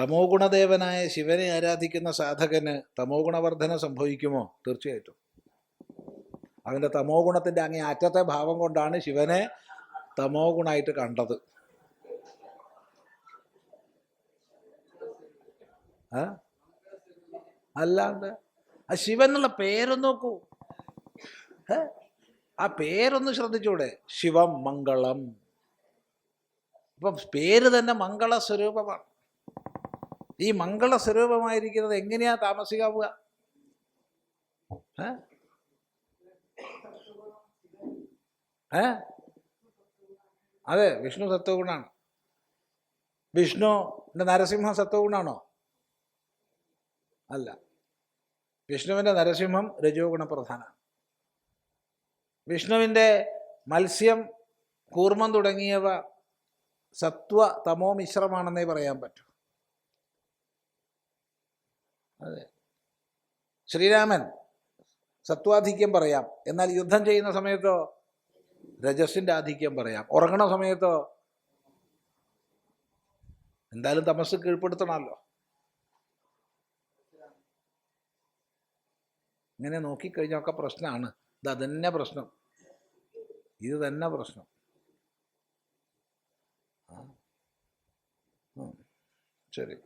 തമോ ഗുണദേവനായ ശിവനെ ആരാധിക്കുന്ന സാധകന് തമോ ഗുണവർദ്ധന സംഭവിക്കുമോ? തീർച്ചയായിട്ടും. അവന്റെ തമോ ഗുണത്തിന്റെ അങ്ങേ അറ്റത്തെ ഭാവം കൊണ്ടാണ് ശിവനെ തമോ ഗുണമായിട്ട് കണ്ടത് അല്ലാണ്ട് ആ ശിവൻ എന്നുള്ള പേര് നോക്കൂ? ആ പേരൊന്ന് ശ്രദ്ധിച്ചൂടെ? ശിവം മംഗളം. ഇപ്പം പേര് തന്നെ മംഗള സ്വരൂപമാണ് ഈ മംഗള സ്വരൂപമായിരിക്കുന്നത് എങ്ങനെയാ താമസിക്കാവുക? ഏ? അതെ വിഷ്ണു സത്വഗുണാണ്. വിഷ്ണു നരസിംഹം സത്വഗുണാണോ? അല്ല. വിഷ്ണുവിന്റെ നരസിംഹം രജോ ഗുണപ്രധാനമാണ് വിഷ്ണുവിന്റെ മത്സ്യം കൂർമ്മം തുടങ്ങിയവ സത്വ തമോ മിശ്രമാണെന്നേ പറയാൻ പറ്റൂ. അതെ. ശ്രീരാമൻ സത്വാധിക്യം പറയാം. എന്നാൽ യുദ്ധം ചെയ്യുന്ന സമയത്തോ? രജസിന്റെ ആധിക്യം പറയാം. ഉറങ്ങണ സമയത്തോ? എന്തായാലും തമസ് കീഴ്പ്പെടുത്തണമല്ലോ. ഇങ്ങനെ നോക്കിക്കഴിഞ്ഞൊക്കെ പ്രശ്നമാണ് ഇത് അതന്നെ പ്രശ്നം. ഇത് തന്നെ പ്രശ്നം. ശരി.